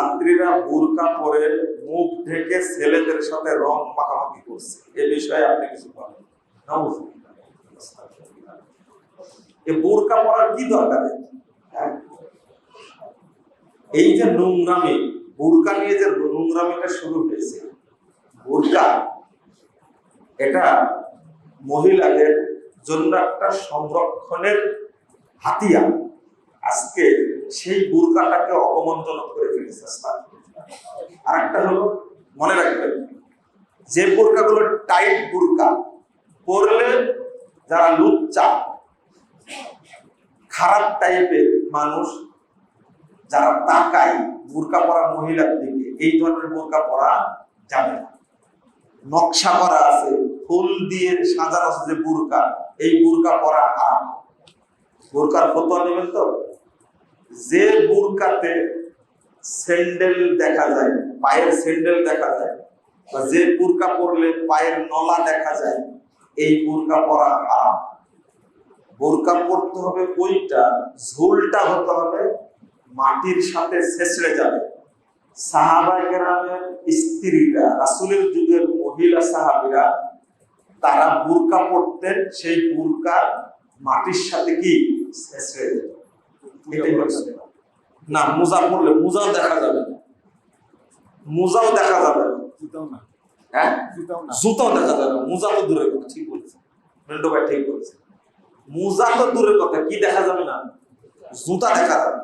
ছাত্রীরা বোরকা পরে মুখ ঢেকে ছেলেদের সাথে রং মাখামাখি করছে। এ বিষয়ে আপনি কিছু বলেন। এ বোরকা পরার কি দরকার? হ্যাঁ? এই যে নোংরামি বোরকা নিয়ে যে নোংরামিটা শুরু হয়েছে বোরকা এটা মহিলাদের জন্য একটা সংরক্ষণের হাতিয়ার। আজকে সেই বোরকাটাকে অপমানজনক করে ফেলেছে আর একটা হলো, মনে রাখবেন, যে বোরকাগুলো টাইট বোরকা, পরলে যারা লুচ্চা খারাপ টাইপের মানুষ, যারা তাকায় বোরকা পরা মহিলার দিকে, এই ধরনের বোরকা পরা যাবে না। নকশা করা আছে, ফুল দিয়ে সাজানো আছে যে বোরকা, এই বোরকা পরা হারাম। বোরকার ফতোয়া নেবেন তো? যে বুরকাতে স্যান্ডেল দেখা যায়, পায়ের স্যান্ডেল দেখা যায়, বা যে বুরকা পরলে পায়ের নলা দেখা যায়, এই বুরকা পরা হারাম। বোরকা পরতে হবে ওইটা ঝোলটা হতে হবে মাটির সাথে ছেঁচড়ে যাবে। সাহাবা কেরামের স্ত্রীরা, রাসুলের যুগের মহিলা সাহাবিরা, তারা বুরকা পরতেন, সেই বুরকা মাটির সাথে কি ছেঁচড়ে যেত। এটাই হচ্ছে। না মোজা মোজাও দেখা যাবে। না মোজাও দেখা যাবে। না। জুতাও হ্যাঁ জুতাও দেখা যাবে। মোজা তো দূরের কথা ঠিক বলেছে। ভাই ঠিক বলেছে। মোজা তো দূরের কথা কি দেখা যাবে না? জুতা দেখা যাবে।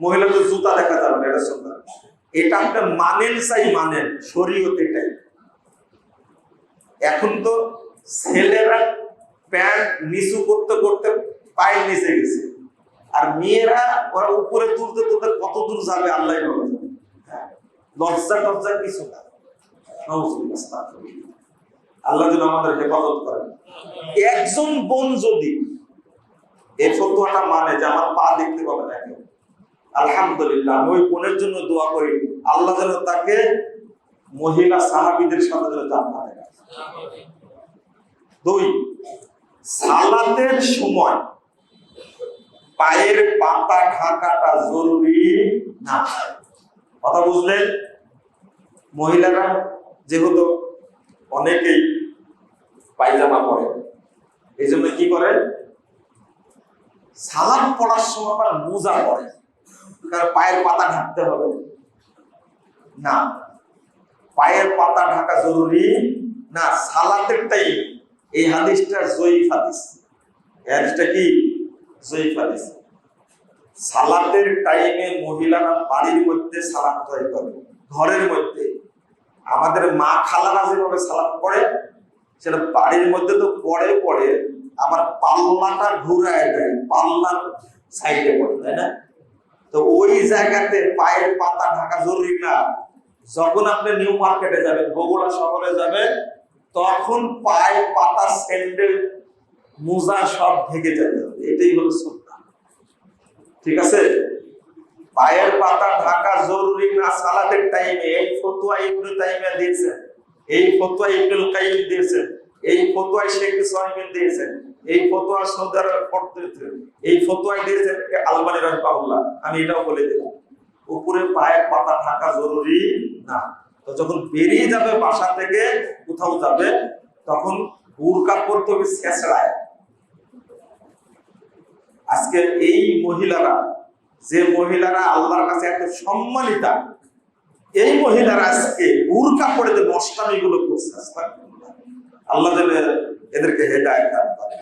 মহিলাদের জুতা দেখা যাবে না এটা শুনলাম। এটা আপনি মানেন চাই মানেন শরীয়ত এটাই এখন তো ছেলেরা প্যান্ট নিচু করতে করতে পায়ের নিচে গেছে। আর মেয়েরা ওরা উপরে তুলতে তুলতে কত দূর যাবে আল্লাহ। হ্যাঁ, লজ্জা টজ্জা কিছু না আল্লাহ যেন আমাদের হেফাজত করেন একজন বোন যদি এই ফতোয়াটা মানে যে আমার পা দেখতে পাবে না আলহামদুলিল্লাহ আমি ওই বোনের জন্য দোয়া করি আল্লাহ যেন তাকে মহিলা সাহাবিদের সাথে যেন জান্নাতে রাখে। দুই সালাতের সময় পায়ের পাতা ঢাকাটা জরুরি না কথা বুঝলেন? মহিলারা যেহেতু অনেকেই পায়জামা পরে এই জন্য কি করে? সালাদ পড়ার সময় আবার মোজা পরে। কারণ পায়ের পাতা ঢাকতে হবে। না, পায়ের পাতা ঢাকা জরুরি না সালাতের টাইম এই হাদিসটা জয়ীফ হাদিস। হাদিসটা কি? জয়ীফ হাদিস সালাতের টাইমে মহিলারা বাড়ির মধ্যে সালাত তৈরি করে, ঘরের মধ্যে। আমাদের মা খালারা যেভাবে সালাত পড়ে, সেটা বাড়ির মধ্যে তো পড়ে পড়ে আমার পাল্লাটা ঘুরায় দেয়, পাল্লার সাইডে পড়ে, তাই না? তো ওই জায়গাতে পায়ের পাতা ঢাকা জরুরি না। যখন আপনি নিউ মার্কেটে যাবেন, বগুড়া শহরে যাবেন, তখন পায়ে পাতা স্যান্ডেল মোজা সব ঢেকে যেতে হবে এটাই হলো সুন্নাহ। ঠিক আছে? পায়ের পাতা ঢাকা জরুরি না, সালাতের টাইমে এই ফতুয়া ইবনু তাইমিয়া দিয়েছেন, এই ফতুয়া ইবনুল কাইয়িম দিয়েছেন, এই ফতুয়া শেখ সুহাইমিন দিয়েছেন, এই ফতোয়া সৌদি আরব এই ফতুয়া দিয়েছেন আলবানি রাহিমাহুল্লাহ। আমি এটাও বলে দিলাম, উপরে পায়ের পাতা ঢাকা জরুরি না। তো যখন বেরিয়ে যাবে বাসা থেকে কোথাও যাবে, তখন বুরকা পড়তে হবে ছেঁচড়ায় আজকে এই মহিলারা, যে মহিলারা আল্লাহর কাছে এত সম্মানিতা, এই মহিলারা আজকে বুরকা পড়ে যে নষ্টামি গুলো করছে আল্লাহ এদেরকে হেদায়ত দান করেন